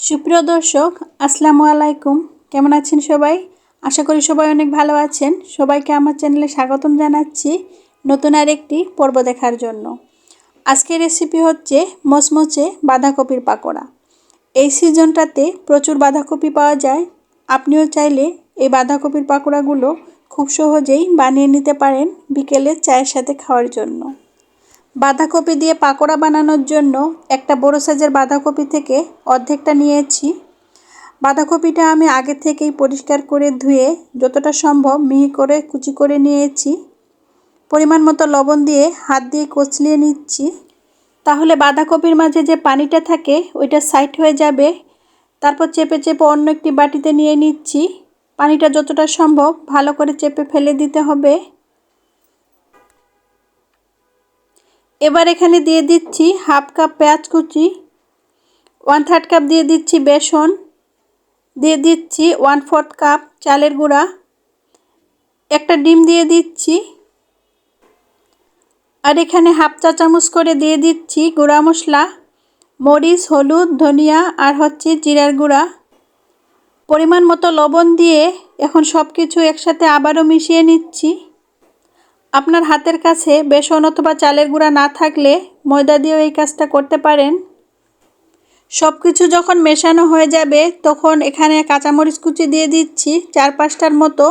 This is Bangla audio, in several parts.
সুপ্রিয় দর্শক, আসসালামু আলাইকুম। কেমন আছেন সবাই? আশা করি সবাই অনেক ভালো আছেন। সবাইকে আমার চ্যানেলে স্বাগতম জানাচ্ছি নতুন আর একটি পর্ব দেখার জন্য। আজকের রেসিপি হচ্ছে মচমচে বাঁধাকপির পাকোড়া। এই সিজনটাতে প্রচুর বাঁধাকপি পাওয়া যায়। আপনিও চাইলে এই বাঁধাকপির পাকোড়াগুলো খুব সহজেই বানিয়ে নিতে পারেন বিকেলে চায়ের সাথে খাওয়ার জন্য। বাঁধাকপি দিয়ে পাকোড়া বানানোর জন্য একটা বড় সাইজের বাঁধাকপি থেকে অর্ধেকটা নিয়েছি। বাঁধাকপিটা আমি আগে থেকেই পরিষ্কার করে ধুয়ে যতটা সম্ভব মিহি করে কুচি করে নিয়েছি। পরিমাণ মতো লবণ দিয়ে হাত দিয়ে কচলিয়ে নিচ্ছি। তাহলে বাঁধাকপির মাঝে যে পানিটা থাকে ওইটা সাইড হয়ে যাবে। তারপর চেপে চেপে অন্য একটি বাটিতে নিয়ে নিচ্ছি। পানিটা যতটা সম্ভব ভালো করে চেপে ফেলে দিতে হবে। এবার এখানে দিয়ে দিচ্ছি হাফ কাপ পেঁয়াজ কুচি ওয়ান থার্ড কাপ দিয়ে দিচ্ছি বেসন, দিয়ে দিচ্ছি ওয়ান ফোর্থ কাপ চালের গুঁড়া, একটা ডিম দিয়ে দিচ্ছি, আর এখানে হাফ চা চামচ করে দিয়ে দিচ্ছি গুঁড়া মশলা, মরিচ, হলুদ, ধনিয়া, আর হচ্ছে জিরার গুঁড়া। পরিমাণ মতো লবণ দিয়ে এখন সব কিছু একসাথে আবারও মিশিয়ে নিচ্ছি। আপনার হাতের কাছে বেসন অথবা চালের গুঁড়া না থাকলে ময়দা দিয়েও এই কাজটা করতে পারেন। সব কিছু যখন মেশানো হয়ে যাবে, তখন এখানে কাঁচামরিচ কুচি দিয়ে দিচ্ছি চার পাঁচটার মতো,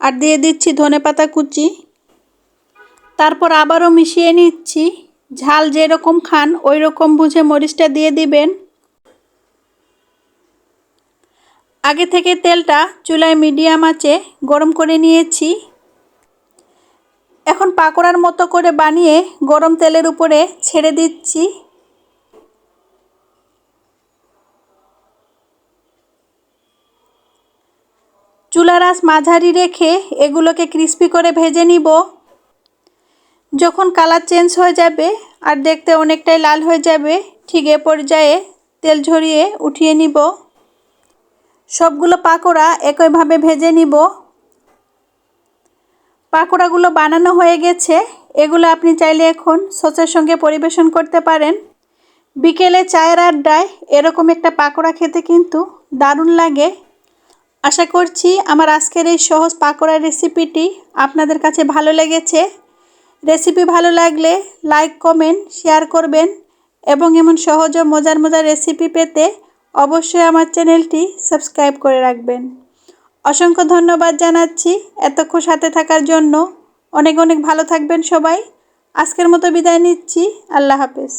আর দিয়ে দিচ্ছি ধনে পাতা কুচি। তারপর আবারও মিশিয়ে নিচ্ছি। ঝাল যেরকম খান, ওই রকম বুঝে মরিচটা দিয়ে দিবেন। আগে থেকে তেলটা চুলায় মিডিয়াম আঁচে গরম করে নিয়েছি। এখন পাকোড়ার মতো করে বানিয়ে গরম তেলের উপরে ছেড়ে দিচ্ছি। চুলার আঁচ মাঝারি রেখে এগুলোকে ক্রিস্পি করে ভেজে নিব। যখন কালার চেঞ্জ হয়ে যাবে আর দেখতে অনেকটাই লাল হয়ে যাবে, ঠিক এ পর্যায়ে তেল ঝরিয়ে উঠিয়ে নিব। সবগুলো পাকোড়া একইভাবে ভেজে নিব। পাকোড়াগুলো বানানো হয়ে গেছে। এগুলো আপনি চাইলে এখন সচের সঙ্গে পরিবেশন করতে পারেন। বিকেলে চায়ের আড্ডায় এরকম একটা পাকোড়া খেতে কিন্তু দারুণ লাগে। আশা করছি আমার আজকের এই সহজ পাকোড়ার রেসিপিটি আপনাদের কাছে ভালো লেগেছে। রেসিপি ভালো লাগলে লাইক, কমেন্ট, শেয়ার করবেন এবং এমন সহজ ও মজার মজার রেসিপি পেতে অবশ্যই আমার চ্যানেলটি সাবস্ক্রাইব করে রাখবেন। অসংখ্য ধন্যবাদ জানাচ্ছি এতক্ষণ সাথে থাকার জন্য। অনেক অনেক ভালো থাকবেন সবাই। আজকের মতো বিদায় নিচ্ছি। আল্লাহ হাফেজ।